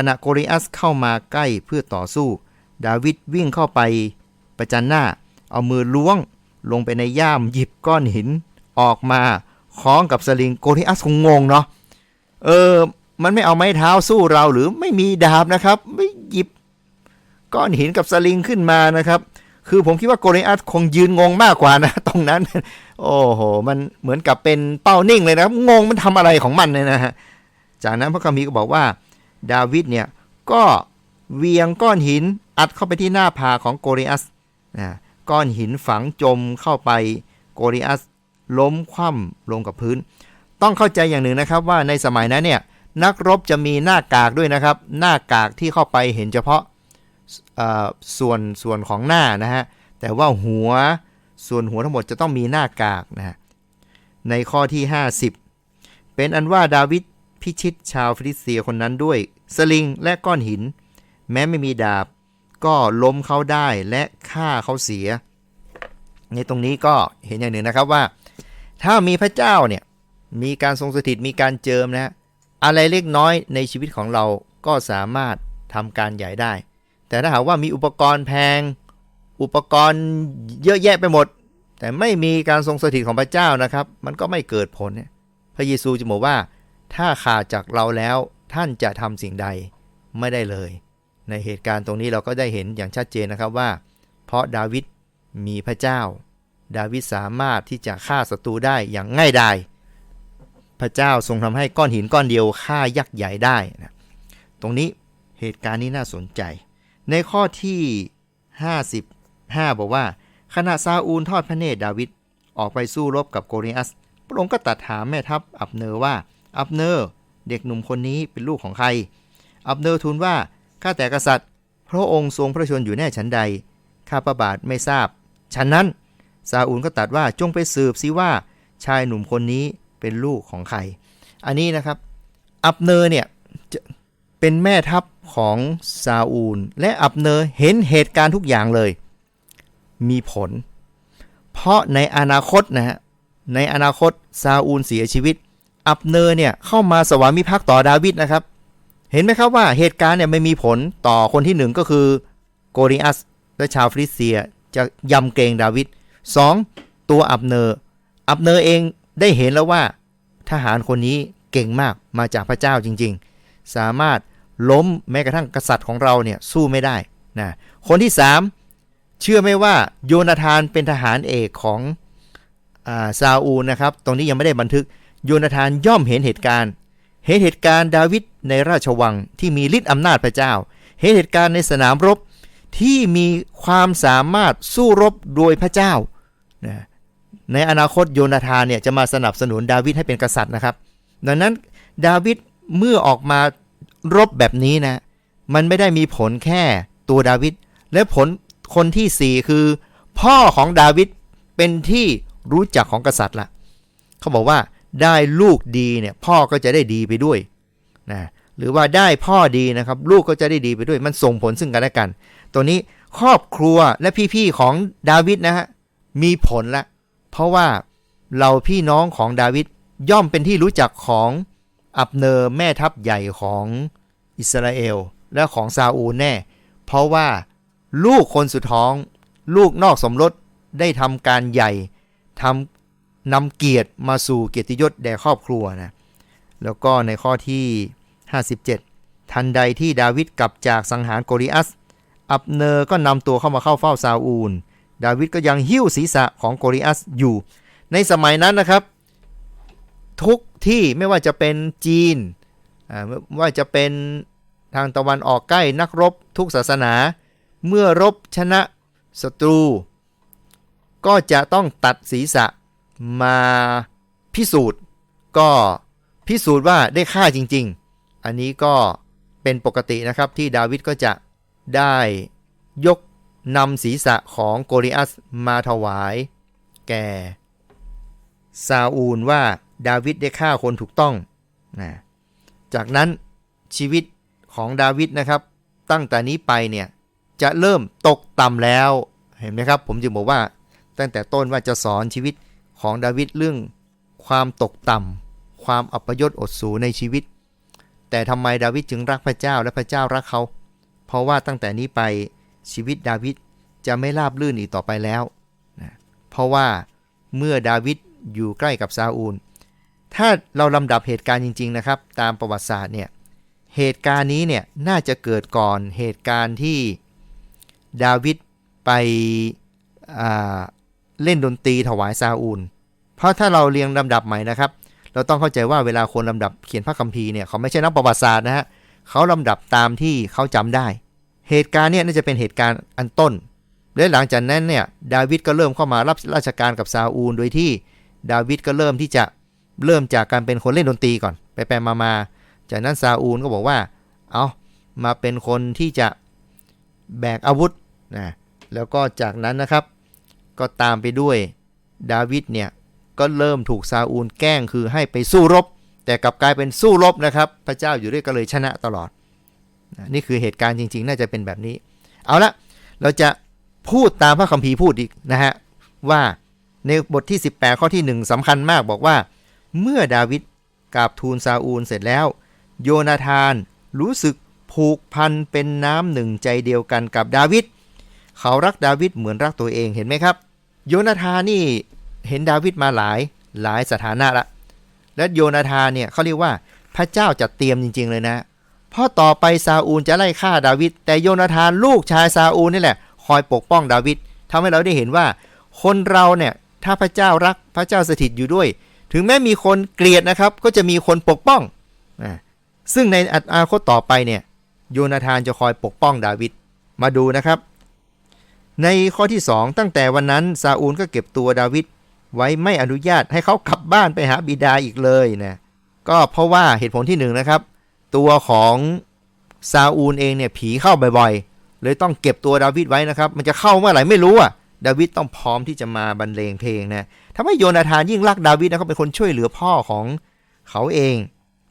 ขณะโกริอัสเข้ามาใกล้เพื่อต่อสู้ ดาวิดวิ่งเข้าไปประจันหน้า เอามือล้วงลงไปในย่ามหยิบก้อนหินออกมาคล้องกับสลิงโกริอัสคงงงเนาะเออ มันไม่เอาไม้เท้าสู้เราหรือไม่มีดาบนะครับ ไม่หยิบก้อนหินกับสลิงขึ้นมานะครับ คือผมคิดว่าโกริอัสคงยืนงงมากกว่านะตรงนั้น โอ้โห มันเหมือนกับเป็นเป้านิ่งเลยนะครับ งงมันทำอะไรของมันเนี่ยนะฮะ จากนั้นพระคัมภีร์ก็บอกว่า ดาวิดเนี่ยก็เวียงก้อนหินอัดเข้าไปที่หน้าผาของโกริอัสนะก้อนหินฝังจมเข้าไปโกริอัสล้มคว่ำลงกับพื้น ต้องเข้าใจอย่างหนึ่งนะครับว่าในสมัยนั้นเนี่ยนักรบจะมีหน้ากากด้วยนะครับ หน้ากากที่เข้าไปเห็นเฉพาะส่วนส่วนของหน้านะฮะแต่ว่าหัวส่วนหัวทั้งหมดจะต้องมีหน้ากากนะฮะในข้อที่ 50 เป็นอันว่าดาวิด พิชิตชาวฟิลิสเตียคนนั้นด้วยสลิงและก้อนหิน แม้ไม่มีดาบ ก็ล้มเขาได้และฆ่าเขาเสีย ในตรงนี้ก็เห็นอย่างหนึ่งนะครับว่า ถ้ามีพระเจ้าเนี่ยมีการทรงสถิตมีการเจิมนะฮะอะไรเล็กน้อยในชีวิตของเราก็สามารถทำการใหญ่ได้ แต่ถ้าหากว่ามีอุปกรณ์แพง อุปกรณ์เยอะแยะไปหมด แต่ไม่มีการทรงสถิตของพระเจ้านะครับ มันก็ไม่เกิดผลเนี่ยพระเยซูจะบอกว่า ถ้าขาดจากเราแล้วท่านจะทำสิ่งใดไม่ได้เลย ในเหตุการณ์ตรงนี้เราก็ได้เห็นอย่างชัดเจนนะครับว่า เพราะดาวิดมีพระเจ้า ดาวิดสามารถที่จะฆ่าศัตรูได้อย่างง่ายดายพระเจ้าทรงทำให้ก้อนหินก้อนเดียวฆ่ายักษ์ใหญ่ได้นะตรงนี้เหตุการณ์นี้น่าสนใจ ในข้อที่ 55 บอกว่า ขณะซาอูลทอดพระเนตรดาวิดออกไปสู้รบกับโกริอัส พระองค์ก็ตัดถามแม่ทัพอับเนอร์ว่า อับเนอร์เด็กหนุ่มคนนี้เป็นลูกของใคร อับเนอร์ทูลว่า ข้าแต่กษัตริย์ พระองค์ทรงพระชนอยู่แน่ฉันใด ข้าพระบาทไม่ทราบ ฉันนั้น ซาอูลก็ตรัดว่าจงไปสืบซิว่า ชายหนุ่มคนนี้เป็นลูกของใคร อันนี้นะครับ อับเนอร์เนี่ยเป็นแม่ทัพของซาอูล และอับเนอร์เห็นเหตุการณ์ทุกอย่างเลย มีผล เพราะในอนาคตนะฮะในอนาคตซาอูลเสียชีวิต อับเนอร์เนี่ยเข้ามาสวามิภักดิ์ต่อดาวิดนะครับ เห็นไหมครับว่าเหตุการณ์เนี่ยไม่มีผลต่อคนที่หนึ่งก็คือโกริอัสและชาวฟิลิเตียจะยำเกรงดาวิด 2. ตัวอับเนอร์ อับเนอร์เองได้เห็นแล้วว่า ทหารคนนี้เก่งมากมาจากพระเจ้าจริงๆ สามารถล้มแม้กระทั่งกษัตริย์ของเราเนี่ยสู้ไม่ได้นะคนที่ 3 เชื่อไหมว่าโยนาธานเป็นทหารเอกของอาซาอูลนะครับ ตรงนี้ยังไม่ได้บันทึก โยนาธานย่อมเห็นเหตุการณ์ เห็นเหตุการณ์ดาวิดในราชวังที่มีฤทธิ์อำนาจพระเจ้า เห็นเหตุการณ์ในสนามรบที่มีความสามารถสู้รบโดยพระเจ้านะในอนาคตโยนาธานเนี่ยจะมาสนับสนุนดาวิดให้เป็นกษัตริย์นะครับ ดังนั้นดาวิดเมื่อออกมารบแบบนี้นะ มันไม่ได้มีผลแค่ตัวดาวิด และผลคนที่สี่คือ พ่อของดาวิดเป็นที่รู้จักของกษัตริย์ละ เขาบอกว่า ได้ลูกดีเนี่ยพ่อก็จะได้ดีไปด้วยนะหรือว่าได้พ่อดีนะครับ ลูกก็จะได้ดีไปด้วยมันส่งผลซึ่งกันและกัน ตัวนี้ครอบครัวและพี่ๆของดาวิดนะฮะมีผลละ เพราะว่าเราพี่น้องของดาวิดย่อมเป็นที่รู้จักของอับเนอร์แม่ทัพใหญ่ของอิสราเอลและของซาอูลแน่ เพราะว่าลูกคนสุดท้อง ลูกนอกสมรสได้ทำการใหญ่ทำ นำเกียรติมาสู่เกียรติยศแด่ครอบครัวนะแล้วก็ในข้อที่ 57 ทันใดที่ดาวิดกลับจากสังหารโกริอัส อับเนอร์ก็นำตัวเข้ามาเข้าเฝ้าซาอูล ดาวิดก็ยังหิ้วศีรษะของโกริอัสอยู่ ในสมัยนั้นนะครับ ทุกที่ไม่ว่าจะเป็นจีนอ่าไม่ว่าจะเป็นทางตะวันออกใกล้นักรบทุกศาสนา เมื่อรบชนะศัตรู ก็จะต้องตัดศีรษะ มาพิสูจน์ ก็พิสูจน์ว่าได้ฆ่าจริง ๆ อันนี้ก็เป็นปกตินะครับที่ดาวิดก็จะได้ยกนำศีรษะของโกลิอัสมาถวาย แก่ซาอูลว่าดาวิดได้ฆ่าคนถูกต้องนะจากนั้นชีวิตของดาวิดนะครับ ตั้งแต่นี้ไปเนี่ย จะเริ่มตกต่ำแล้วเห็นไหมครับ ผมจึงบอกว่า ตั้งแต่ต้นว่าจะสอนชีวิต ของดาวิดเรื่องความตกต่ำความอัปยศอดสูในชีวิต แต่ทำไมดาวิดจึงรักพระเจ้าและพระเจ้ารักเขา เพราะว่าตั้งแต่นี้ไปชีวิตดาวิดจะไม่ราบลื่นอีกต่อไปแล้วนะเพราะว่าเมื่อดาวิดอยู่ใกล้กับซาอูล ถ้าเราลำดับเหตุการณ์จริง ๆ นะครับ ตามประวัติศาสตร์เนี่ยเหตุการณ์นี้เนี่ยน่าจะเกิดก่อนเหตุการณ์ที่ดาวิดไป เล่นดนตรีถวายซาอูล เพราะถ้าเราเรียงลำดับใหม่นะครับ เราต้องเข้าใจว่าเวลาคนลำดับเขียนพระคัมภีร์เนี่ยเขาไม่ใช่นักประวัติศาสตร์นะฮะเขาลำดับตามที่เขาจำได้ เหตุการณ์เนี่ยน่าจะเป็นเหตุการณ์อันต้น และหลังจากนั้นเนี่ยดาวิดก็เริ่มเข้ามารับราชการกับซาอูล โดยที่ดาวิดก็เริ่มที่จะเริ่มจากการเป็นคนเล่นดนตรีก่อน ไปไปมามาจากนั้นซาอูลก็บอกว่า เอามาเป็นคนที่จะแบกอาวุธนะแล้วก็จากนั้นนะครับ ก็ตามไปด้วยดาวิดเนี่ยก็เริ่มถูกซาอูลแกล้งคือให้ไปสู้รบ แต่กลับกลายเป็นสู้รบนะครับ พระเจ้าอยู่ด้วยก็เลยชนะตลอด นี่คือเหตุการณ์จริง ๆ น่าจะเป็นแบบนี้ เอาละเราจะพูดตามพระคัมภีร์พูดอีกนะฮะว่าในบทที่ 18 ข้อที่ 1สำคัญมากบอกว่า เมื่อดาวิดกราบทูลซาอูลเสร็จแล้ว โยนาธานรู้สึกผูกพันเป็นน้ำหนึ่งใจเดียวกันกับดาวิดเขารักดาวิดเหมือนรักตัวเองเห็นไหมครับ โยนาธานนี่เห็นดาวิดมาหลายหลายสถานะละ และโยนาธานเนี่ยเขาเรียกว่าพระเจ้าจัดเตรียมจริง ๆ เลยนะเพราะต่อไปซาอูลจะไล่ฆ่าดาวิดแต่โยนาธานลูกชายซาอูลนี่แหละ คอยปกป้องดาวิดทำให้เราได้เห็นว่า คนเราเนี่ยถ้าพระเจ้ารักพระเจ้าสถิตอยู่ด้วย ถึงแม้มีคนเกลียดนะครับ ก็จะมีคนปกป้องซึ่งในอนาคตต่อไปเนี่ยโยนาธานจะคอยปกป้องดาวิดมาดูนะครับ ในข้อที่ 2 ตั้งแต่วันนั้นซาอูลก็เก็บตัวดาวิดไว้ไม่อนุญาตให้เขากลับบ้านไปหาบิดาอีกเลยนะก็เพราะว่าเหตุผลที่1นนะครับ ตัวของซาอูลเองเนี่ยผีเข้าบ่อยๆ เลยต้องเก็บตัวดาวิดไว้นะครับ มันจะเข้าเมื่อไหร่ไม่รู้อะดาวิดต้องพร้อมที่จะมาบรรเลงเพลงนะทำให้โยนาธานยิ่งรักดาวิดนะเขาเป็นคนช่วยเหลือพ่อของเขาเอง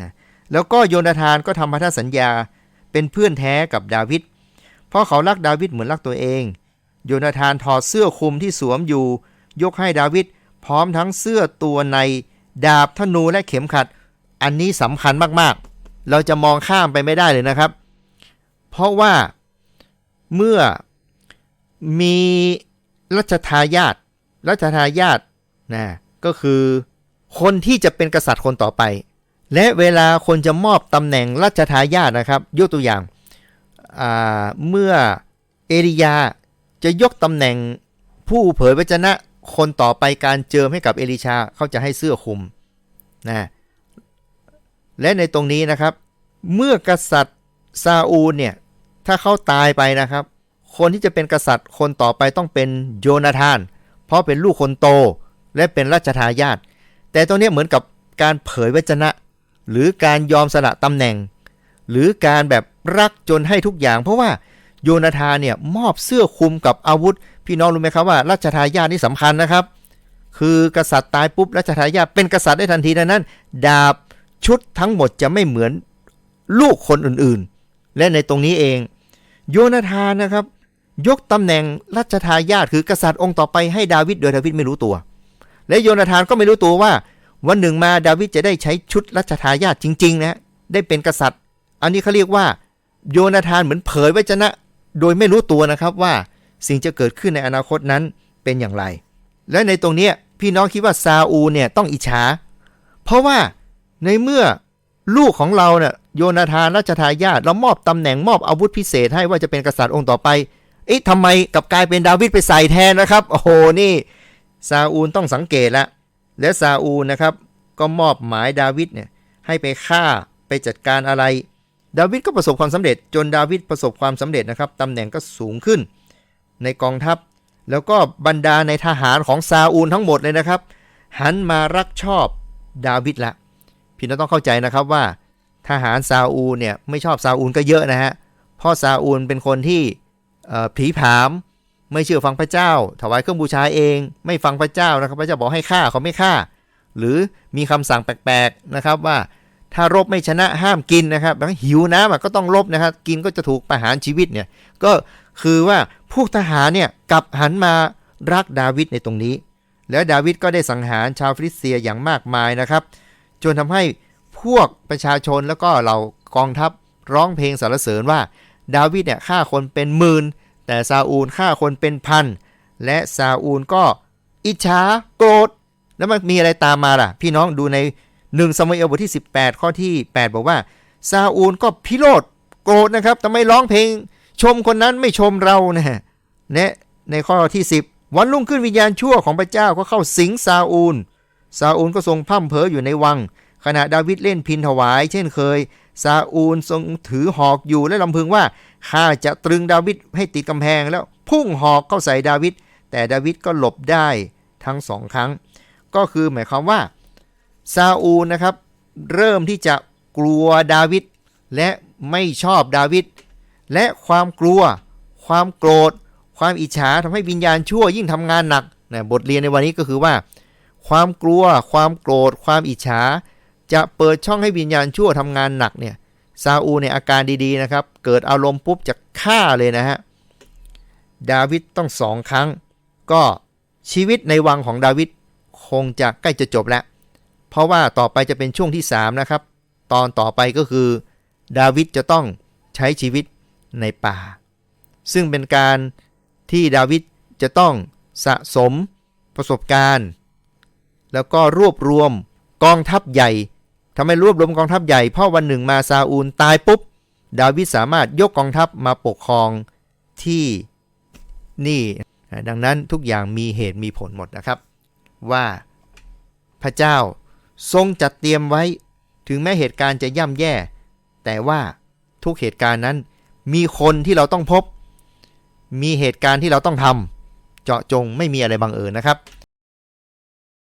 นะแล้วก็โยนาธานก็ทำพันธสัญญาเป็นเพื่อนแท้กับดาวิดเพราะเขารักดาวิดเหมือนรักตัวเอง โยนาธานถอดเสื้อคลุมที่สวมอยู่ ยกให้ดาวิดพร้อมทั้งเสื้อตัวในดาบธนูและเข็มขัด อันนี้สำคัญมากๆ เราจะมองข้ามไปไม่ได้เลยนะครับ เพราะว่าเมื่อมีรัชทายาทรัชทายาทนะก็คือคนที่จะเป็นกษัตริย์คนต่อไป และเวลาคนจะมอบตำแหน่งรัชทายาทนะครับ ยกตัวอย่างเมื่อเอริยา จะยกตำแหน่งผู้เผยพระชนะคนต่อไปการเจิมให้กับเอลิชาเขาจะให้เสื้อคลุมนะและในตรงนี้นะครับ เมื่อกษัตริย์ซาอูลเนี่ยถ้าเขาตายไปนะครับ คนที่จะเป็นกษัตริย์คนต่อไปต้องเป็นโยนาธาน เพราะเป็นลูกคนโตและเป็นราชทายาทแต่ตรงนี้เหมือนกับการเผยวจนะ หรือการยอมสละตำแหน่ง หรือการแบบรักจนให้ทุกอย่าง เพราะว่า โยนาธานเนี่ยมอบเสื้อคลุมกับอาวุธ พี่น้องรู้ไหมครับว่าราชทายาทนี่สำคัญนะครับ คือกษัตริย์ตายปุ๊บราชทายาทเป็นกษัตริย์ได้ทันทีดังนั้น ดาบชุดทั้งหมดจะไม่เหมือนลูกคนอื่นๆ และในตรงนี้เอง โยนาธานนะครับ ยกตำแหน่งรัชทายาทคือกษัตริย์องค์ต่อไปให้ดาวิดโดยดาวิดไม่รู้ตัว และโยนาธานก็ไม่รู้ตัวว่า วันหนึ่งมาดาวิดจะได้ใช้ชุดรัชทายาทจริงๆนะได้เป็นกษัตริย์ อันนี้เขาเรียกว่า โยนาธานเหมือนเผยไว้ชนะ โดยไม่รู้ตัวนะครับว่าสิ่งจะเกิดขึ้นในอนาคตนั้นเป็นอย่างไร และในตรงนี้พี่น้องคิดว่าซาอูเนี่ยต้องอิจฉา เพราะว่าในเมื่อลูกของเราเนี่ยโยนาธานราชทายาทเรามอบตำแหน่งมอบอาวุธพิเศษให้ว่าจะเป็นกษัตริย์องค์ต่อไปเอ๊ะทำไมกับกลายเป็นดาวิดไปใส่แทนนะครับ โอ้โหนี่ซาอูลต้องสังเกตละ และซาอูลนะครับก็มอบหมายดาวิดเนี่ยให้ไปฆ่าไปจัดการอะไร ดาวิดก็ประสบความสำเร็จ จนดาวิดประสบความสำเร็จนะครับตำแหน่งก็สูงขึ้น ในกองทัพ แล้วก็บรรดาในทหารของซาอูลทั้งหมดเลยนะครับ หันมารักชอบดาวิดละพี่น้องต้องเข้าใจนะครับว่า ทหารซาอูลเนี่ยไม่ชอบซาอูลก็เยอะนะฮะเพราะซาอูลเป็นคนที่ผีผาม ไม่เชื่อฟังพระเจ้า ถวายเครื่องบูชาเอง ไม่ฟังพระเจ้านะครับ พระเจ้าบอกให้ฆ่าเขาไม่ฆ่า หรือมีคำสั่งแปลกๆนะครับว่า ถ้ารบไม่ชนะห้ามกินนะครับแล้วหิวน้ำก็ต้องรบนะครับ กินก็จะถูกประหารชีวิตเนี่ย ก็คือว่าพวกทหารเนี่ยกลับหันมารักดาวิดในตรงนี้ แล้วดาวิดก็ได้สังหารชาวฟิลิสเตียอย่างมากมายนะครับ จนทำให้พวกประชาชนแล้วก็เหล่ากองทัพร้องเพลงสรรเสริญว่า ดาวิดเนี่ยฆ่าคนเป็นหมื่นแต่ซาอูลฆ่าคนเป็นพันและซาอูลก็อิจฉาโกรธแล้วมันมีอะไรตามมาล่ะ พี่น้องดูใน หนึ่งสมัยเอลบทที่ 18 ข้อที่ 8 บอกว่าซาอูลก็พิโรธโกรธนะครับทำไมร้องเพลง ชมคนนั้นไม่ชมเรานะฮะและในข้อที่ 10 วันรุ่งขึ้นวิญญาณชั่วของพระเจ้าก็เข้าสิงซาอูลซาอูลก็ทรงพ่ำเพออยู่ในวัง ขณะดาวิดเล่นพินถวาย เช่นเคยซาอูลทรงถือหอกอยู่และลำพึงว่าข้าจะตรึงดาวิดให้ติดกำแพงแล้วพุ่งหอกเข้าใส่ดาวิดแต่ดาวิดก็หลบได้ทั้งสองครั้ง ก็คือหมายความว่า ซาอูลนะครับ เริ่มที่จะกลัวดาวิดและไม่ชอบดาวิดและความกลัว ความโกรธ ความอิจฉาทำให้วิญญาณชั่วยิ่งทำงานหนักนะบทเรียนในวันนี้ก็คือว่า ความกลัว ความโกรธ ความอิจฉา จะเปิดช่องให้วิญญาณชั่วทำงานหนักเนี่ยซาอูลในอาการดีๆนะครับ เกิดอารมณ์ปุ๊บจะฆ่าเลยนะฮะดาวิดต้องสองครั้ง ก็ชีวิตในวังของดาวิดคงจะใกล้จะจบแล้ว เพราะว่าต่อไปจะเป็นช่วงที่ 3 นะครับ ตอนต่อไปก็คือ ดาวิดจะต้องใช้ชีวิตในป่า ซึ่งเป็นการที่ดาวิดจะต้องสะสมประสบการณ์ แล้วก็รวบรวมกองทัพใหญ่ทำไมรวบรวมกองทัพใหญ่พราะวันหนึ่งมาซาอูลตายปุ๊บ ดาวิดสามารถยกกองทัพมาปกครองที่นี่ ดังนั้นทุกอย่างมีเหตุมีผลหมดนะครับ ว่าพระเจ้า ทรงจัดเตรียมไว้ ถึงแม้เหตุการณ์จะย่ำแย่ แต่ว่าทุกเหตุการณ์นั้น มีคนที่เราต้องพบ มีเหตุการณ์ที่เราต้องทำเจาะจงไม่มีอะไรบังเอิญนะครับ